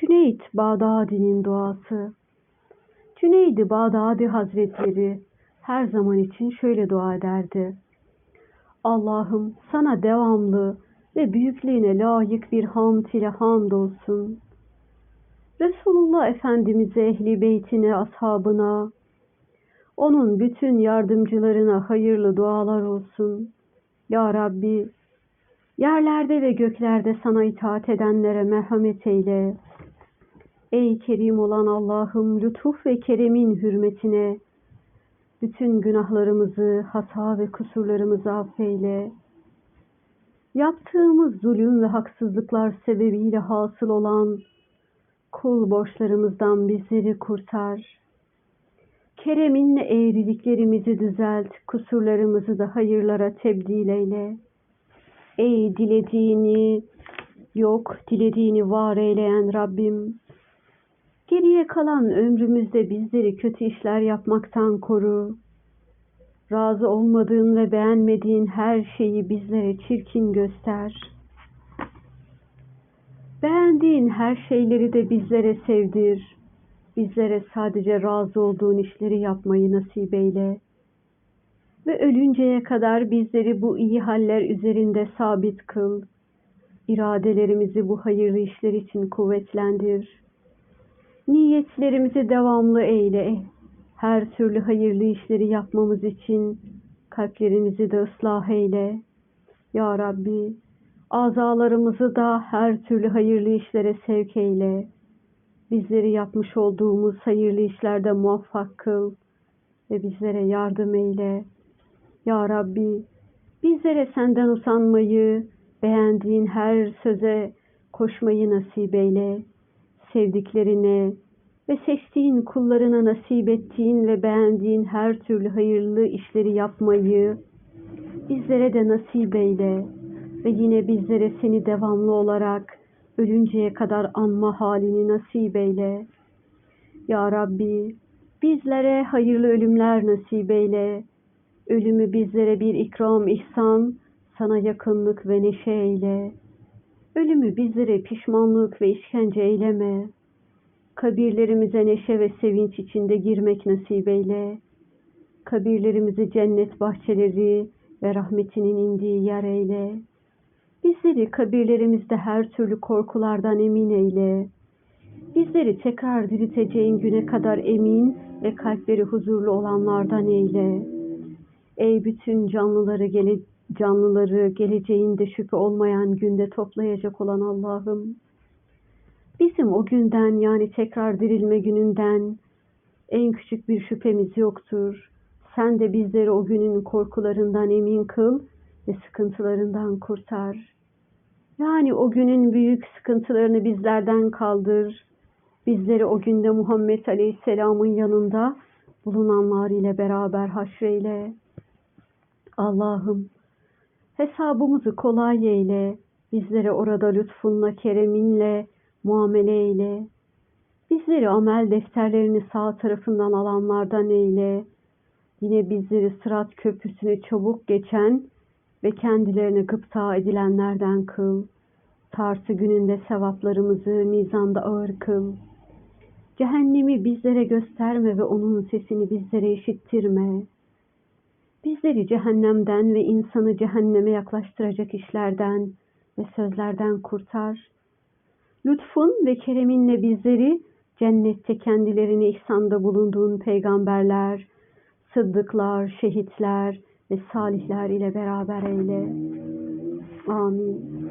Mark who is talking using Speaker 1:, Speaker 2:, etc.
Speaker 1: Cüneyt Bağdadi'nin duası. Cüneyd-i Bağdadi Hazretleri her zaman için şöyle dua ederdi. Allah'ım sana devamlı ve büyüklüğüne layık bir hamd ile hamdolsun. Resulullah Efendimiz'e, ehli beytine, ashabına, onun bütün yardımcılarına hayırlı dualar olsun. Ya Rabbi, yerlerde ve göklerde sana itaat edenlere merhamet eyle. Ey kerim olan Allah'ım lütuf ve keremin hürmetine bütün günahlarımızı, hata ve kusurlarımızı affeyle. Yaptığımız zulüm ve haksızlıklar sebebiyle hasıl olan kul borçlarımızdan bizleri kurtar. Kereminle eğriliklerimizi düzelt, kusurlarımızı da hayırlara tebdil eyle. Ey dilediğini yok, dilediğini var eyleyen Rabbim, Geriye kalan ömrümüzde bizleri kötü işler yapmaktan koru. Razı olmadığın ve beğenmediğin her şeyi bizlere çirkin göster. Beğendiğin her şeyleri de bizlere sevdir. Bizlere sadece razı olduğun işleri yapmayı nasip eyle. Ve ölünceye kadar bizleri bu iyi haller üzerinde sabit kıl. İradelerimizi bu hayırlı işler için kuvvetlendir.'' Niyetlerimizi devamlı eyle. Her türlü hayırlı işleri yapmamız için kalplerimizi de ıslah eyle. Ya Rabbi, azalarımızı da her türlü hayırlı işlere sevk eyle. Bizleri yapmış olduğumuz hayırlı işlerde muvaffak kıl ve bizlere yardım eyle. Ya Rabbi, bizlere senden usanmayı, beğendiğin her söze koşmayı nasip eyle sevdiklerine ve seçtiğin kullarına nasip ettiğin ve beğendiğin her türlü hayırlı işleri yapmayı bizlere de nasip eyle ve yine bizlere seni devamlı olarak ölünceye kadar anma halini nasip eyle. Ya Rabbi bizlere hayırlı ölümler nasip eyle. Ölümü bizlere bir ikram, ihsan, sana yakınlık ve neşe eyle.'' Ölümü bizlere pişmanlık ve işkence eyleme. Kabirlerimize neşe ve sevinç içinde girmek nasip eyle. Kabirlerimizi cennet bahçeleri ve rahmetinin indiği yer eyle. Bizleri kabirlerimizde her türlü korkulardan emin eyle. Bizleri tekrar dirilteceğin güne kadar emin ve kalpleri huzurlu olanlardan eyle. Ey bütün canlıları gele canlıları geleceğinde şüphe olmayan günde toplayacak olan Allah'ım, bizim o günden yani tekrar dirilme gününden en küçük bir şüphemiz yoktur. Sen de bizleri o günün korkularından emin kıl ve sıkıntılarından kurtar. Yani o günün büyük sıkıntılarını bizlerden kaldır. Bizleri o günde Muhammed Aleyhisselam'ın yanında bulunanlar ile beraber haşreyle. Allah'ım Hesabımızı kolay eyle, bizlere orada lütfunla, kereminle muamele eyle. Bizleri amel defterlerini sağ tarafından alanlardan eyle. Yine bizleri sırat köprüsünü çabuk geçen ve kendilerine gıpta edilenlerden kıl. Tartı gününde sevaplarımızı mizanda ağır kıl. Cehennemi bizlere gösterme ve onun sesini bizlere işittirme.'' Bizleri cehennemden ve insanı cehenneme yaklaştıracak işlerden ve sözlerden kurtar. Lütfun ve kereminle bizleri cennette kendilerini ihsanda bulunduğun peygamberler, sıddıklar, şehitler ve salihler ile beraber eyle. Amin.